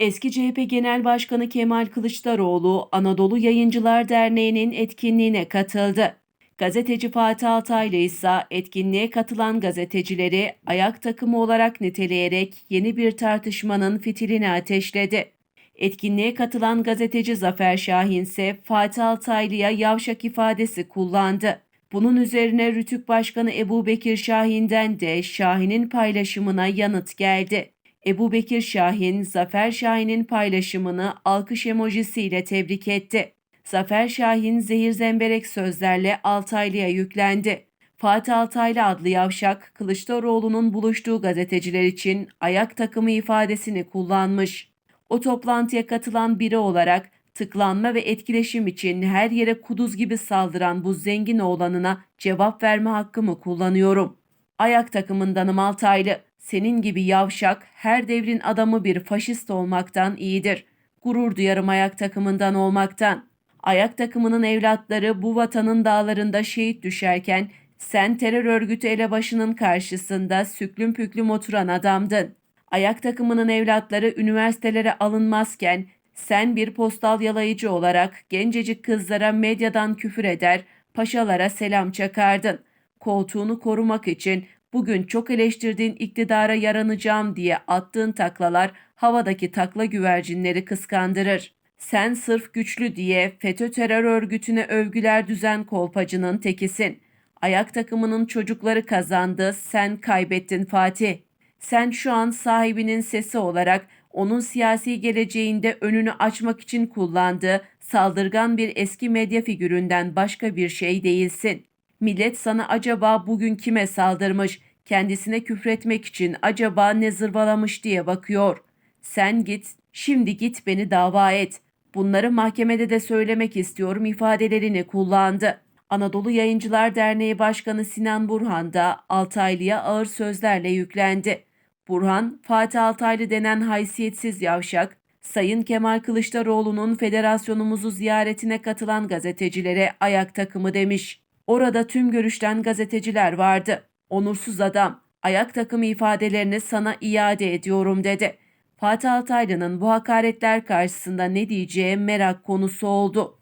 Eski CHP Genel Başkanı Kemal Kılıçdaroğlu Anadolu Yayıncılar Derneği'nin etkinliğine katıldı. Gazeteci Fatih Altaylı ise etkinliğe katılan gazetecileri ayak takımı olarak niteleyerek yeni bir tartışmanın fitilini ateşledi. Etkinliğe katılan gazeteci Zafer Şahin ise Fatih Altaylı'ya yavşak ifadesi kullandı. Bunun üzerine Rütük Başkanı Ebu Bekir Şahin'den de Şahin'in paylaşımına yanıt geldi. Ebu Bekir Şahin, Zafer Şahin'in paylaşımını alkış emojisiyle tebrik etti. Zafer Şahin zehir zemberek sözlerle Altaylı'ya yüklendi. Fatih Altaylı adlı yavşak, Kılıçdaroğlu'nun buluştuğu gazeteciler için ayak takımı ifadesini kullanmış. O toplantıya katılan biri olarak tıklanma ve etkileşim için her yere kuduz gibi saldıran bu zengin oğlanına cevap verme hakkımı kullanıyorum. Ayak takımındanım Altaylı. Senin gibi yavşak her devrin adamı bir faşist olmaktan iyidir. Gurur duyarım ayak takımından olmaktan. Ayak takımının evlatları bu vatanın dağlarında şehit düşerken sen terör örgütü elebaşının karşısında süklüm püklüm oturan adamdın. Ayak takımının evlatları üniversitelere alınmazken sen bir postal yalayıcı olarak gencecik kızlara medyadan küfür eder, paşalara selam çakardın. Koltuğunu korumak için bugün çok eleştirdiğin iktidara yaranacağım diye attığın taklalar havadaki takla güvercinleri kıskandırır. Sen sırf güçlü diye FETÖ terör örgütüne övgüler düzen kolpacının tekisin. Ayak takımının çocukları kazandı, sen kaybettin Fatih. Sen şu an sahibinin sesi olarak onun siyasi geleceğinde önünü açmak için kullandığı saldırgan bir eski medya figüründen başka bir şey değilsin. Millet sana acaba bugün kime saldırmış, kendisine küfretmek için acaba ne zırvalamış diye bakıyor. Sen git, şimdi git beni dava et. Bunları mahkemede de söylemek istiyorum ifadelerini kullandı. Anadolu Yayıncılar Derneği Başkanı Sinan Burhan da Altaylı'ya ağır sözlerle yüklendi. Burhan, Fatih Altaylı denen haysiyetsiz yavşak, Sayın Kemal Kılıçdaroğlu'nun federasyonumuzu ziyaretine katılan gazetecilere ayak takımı demiş. Orada tüm görüşten gazeteciler vardı. Onursuz adam, ayak takımı ifadelerini sana iade ediyorum dedi. Fatih Altaylı'nın bu hakaretler karşısında ne diyeceği merak konusu oldu.